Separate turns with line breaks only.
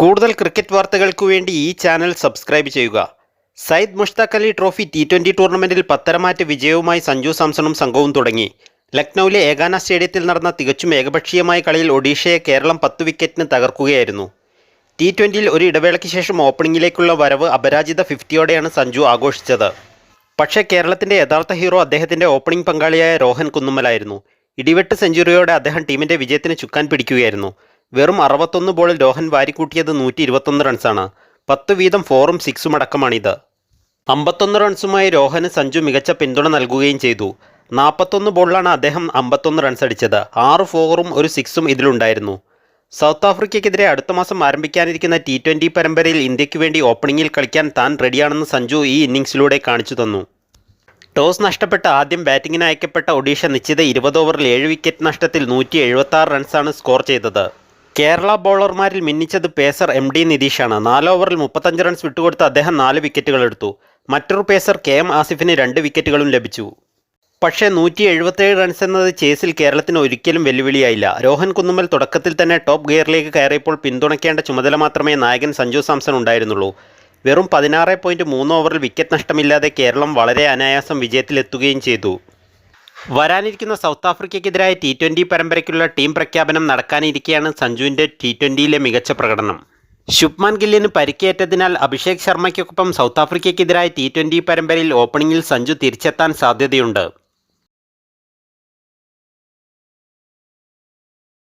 കൂടുതൽ ക്രിക്കറ്റ് വാർത്തകൾക്കു വേണ്ടി ഈ ചാനൽ സബ്സ്ക്രൈബ് ചെയ്യുക. Syed Mushtaq Ali trophy T twenty ടൂർണമെന്റിൽ പത്തരമാറ്റ വിജയവുമായി സഞ്ജു സാംസണും സംഘവും തുടങ്ങി. ലക്നൌവിലെ ഏകാന സ്റ്റേഡിയത്തിൽ നടന്ന തികച്ചും ഏകപക്ഷീയമായ കളിയിൽ ഒഡീഷയെ കേരളം പത്ത് വിക്കറ്റിന് തകർക്കുകയായിരുന്നു. ടി ട്വന്റിയിൽ ഒരു ഇടവേളയ്ക്ക് ശേഷം ഓപ്പണിംഗിലേക്കുള്ള വരവ് അപരാജിത ഫിഫ്റ്റിയോടെയാണ് സഞ്ജു ആഘോഷിച്ചത്. പക്ഷേ കേരളത്തിന്റെ യഥാർത്ഥ ഹീറോ അദ്ദേഹത്തിന്റെ ഓപ്പണിംഗ് പങ്കാളിയായ രോഹൻ കുന്നുമ്മലായിരുന്നു. ഇടിവെട്ട് സെഞ്ചുറിയോടെ അദ്ദേഹം ടീമിന്റെ വിജയത്തിന് ചുക്കാൻ പിടിക്കുകയായിരുന്നു. വെറും അറുപത്തൊന്ന് ബോളിൽ രോഹൻ വാരിക്കൂട്ടിയത് നൂറ്റി ഇരുപത്തൊന്ന് റൺസാണ്. പത്ത് വീതം ഫോറും സിക്സും അടക്കമാണിത് അമ്പത്തൊന്ന് റൺസുമായി രോഹന് സഞ്ജു മികച്ച പിന്തുണ നൽകുകയും ചെയ്തു. നാൽപ്പത്തൊന്ന് ബോളിലാണ് അദ്ദേഹം അമ്പത്തൊന്ന് റൺസ് അടിച്ചത്. ആറ് ഫോറും ഒരു സിക്സും ഇതിലുണ്ടായിരുന്നു. സൗത്ത് ആഫ്രിക്കയ്ക്കെതിരെ അടുത്ത മാസം ആരംഭിക്കാനിരിക്കുന്ന ടി ട്വന്റി പരമ്പരയിൽ ഇന്ത്യയ്ക്ക് വേണ്ടി ഓപ്പണിംഗിൽ കളിക്കാൻ താൻ റെഡിയാണെന്ന് സഞ്ജു ഈ ഇന്നിംഗ്സിലൂടെ കാണിച്ചു തന്നു. ടോസ് നഷ്ടപ്പെട്ട ആദ്യം ബാറ്റിംഗിന് അയക്കപ്പെട്ട ഒഡീഷ നിശ്ചിത ഇരുപത് ഓവറിൽ ഏഴ് വിക്കറ്റ് നഷ്ടത്തിൽ നൂറ്റി എഴുപത്തി റൺസാണ് സ്കോർ ചെയ്തത്. കേരള ബൗളർമാരിൽ മിന്നിച്ചത് പേസർ എം ഡി നിതീഷാണ്. നാല് ഓവറിൽ മുപ്പത്തഞ്ച് റൺസ് വിട്ടുകൊടുത്ത് അദ്ദേഹം നാല് വിക്കറ്റുകൾ എടുത്തു. മറ്റൊരു പേസർ കെ എം ആസിഫിന് രണ്ട് വിക്കറ്റുകളും ലഭിച്ചു. പക്ഷേ നൂറ്റി എഴുപത്തേഴ് റൺസ് എന്നത് ചേസിൽ കേരളത്തിന് ഒരിക്കലും വെല്ലുവിളിയായില്ല. രോഹൻ കുന്നുമ്മൽ തുടക്കത്തിൽ തന്നെ ടോപ്പ് ഗിയറിലേക്ക് കയറിയപ്പോൾ പിന്തുണയ്ക്കേണ്ട ചുമതല മാത്രമേ നായകൻ സഞ്ജു സാംസൺ ഉണ്ടായിരുന്നുള്ളൂ. വെറും പതിനാറ് പോയിന്റ് മൂന്ന് ഓവറിൽ വിക്കറ്റ് നഷ്ടമില്ലാതെ കേരളം വളരെ അനായാസം വിജയത്തിലെത്തുകയും ചെയ്തു. വരാനിരിക്കുന്ന സൗത്ത് ആഫ്രിക്കയ്ക്കെതിരായ ടി ട്വന്റി പരമ്പരയ്ക്കുള്ള ടീം പ്രഖ്യാപനം നടക്കാനിരിക്കെയാണ് സഞ്ജുവിന്റെ ടി ട്വന്റിയിലെ മികച്ച പ്രകടനം. ശുഭ്മാൻ ഗില്ലിന് പരിക്കേറ്റതിനാൽ അഭിഷേക് ശർമ്മയ്ക്കൊപ്പം സൗത്ത് ആഫ്രിക്കയ്ക്കെതിരായ ടി ട്വന്റി പരമ്പരയിൽ ഓപ്പണിംഗിൽ സഞ്ജു തിരിച്ചെത്താൻ സാധ്യതയുണ്ട്.